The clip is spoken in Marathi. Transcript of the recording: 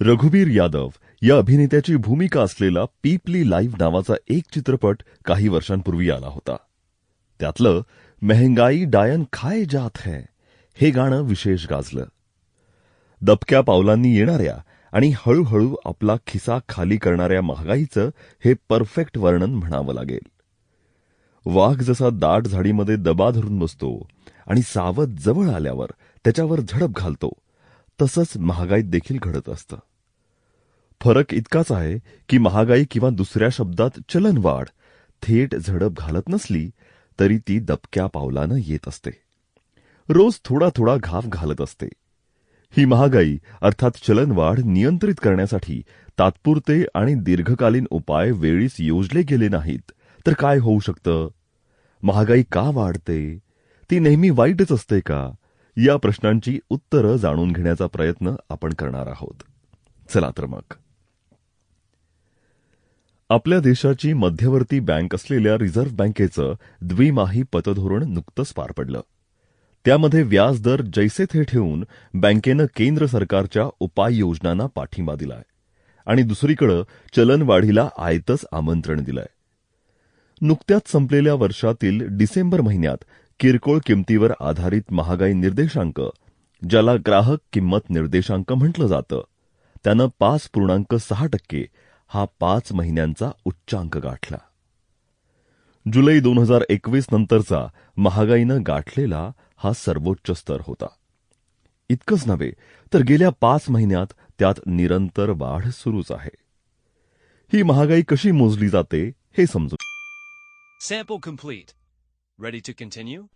रघुबीर यादव या अभिनेत्याची भूमिका असलेला पीपली लाईव्ह नावाचा एक चित्रपट काही वर्षांपूर्वी आला होता. त्यातलं मेहंगाई डायन खाय जात है हे गाणं विशेष गाजलं. दबक्या पावलांनी येणाऱ्या आणि हळूहळू आपला खिसा खाली करणाऱ्या महागाईचं हे परफेक्ट वर्णन म्हणावं लागेल. वाघ जसा दाट झाडीमध्ये दबा धरून बसतो आणि सावध जवळ आल्यावर त्याच्यावर झडप घालतो तसंच महागाईत देखील घडत असतं. फरक इतकाच आहे की महागाई किंवा दुसऱ्या शब्दात चलनवाढ थेट झडप घालत नसली तरी ती दबक्या पावलानं येत असते. रोज थोडा थोडा घाव घालत असते. ही महागाई अर्थात चलनवाढ नियंत्रित करण्यासाठी तात्पुरते आणि दीर्घकालीन उपाय वेळीच योजले गेले नाहीत. तर काय होऊ शकतं? महागाई का वाढते? ती नेहमी वाईटच असते का? या प्रश्नांची उत्तरं जाणून घेण्याचा प्रयत्न आपण करणार आहोत. चला तर मग. आपल्या देशाची मध्यवर्ती बँक असलेल्या रिझर्व्ह बँकेचं द्विमाही पतधोरण नुकतंच पार पडलं. त्यामध्ये व्याजदर जैसे थे ठेवून बँकेनं केंद्र सरकारच्या उपाययोजनांना पाठिंबा दिलाय. आणि दुसरीकडे चलनवाढीला आयतच आमंत्रण दिलंय. नुकत्याच संपलेल्या वर्षातील डिसेंबर महिन्यात किरकोळ किमतीवर आधारित महागाई निर्देशांक ज्याला ग्राहक किंमत निर्देशांक म्हटलं जातं. त्यानं पाच पूर्णांक सहा टक्के हा पाच महिन्यांचा उच्चांक गाठला. जुलै दोन हजार एकवीस नंतरचा महागाईनं गाठलेला हा सर्वोच्च स्तर होता. इतकंच नव्हे तर गेल्या पाच महिन्यात त्यात निरंतर वाढ सुरूच आहे. ही महागाई कशी मोजली जाते हे समजू sample complete Ready to continue?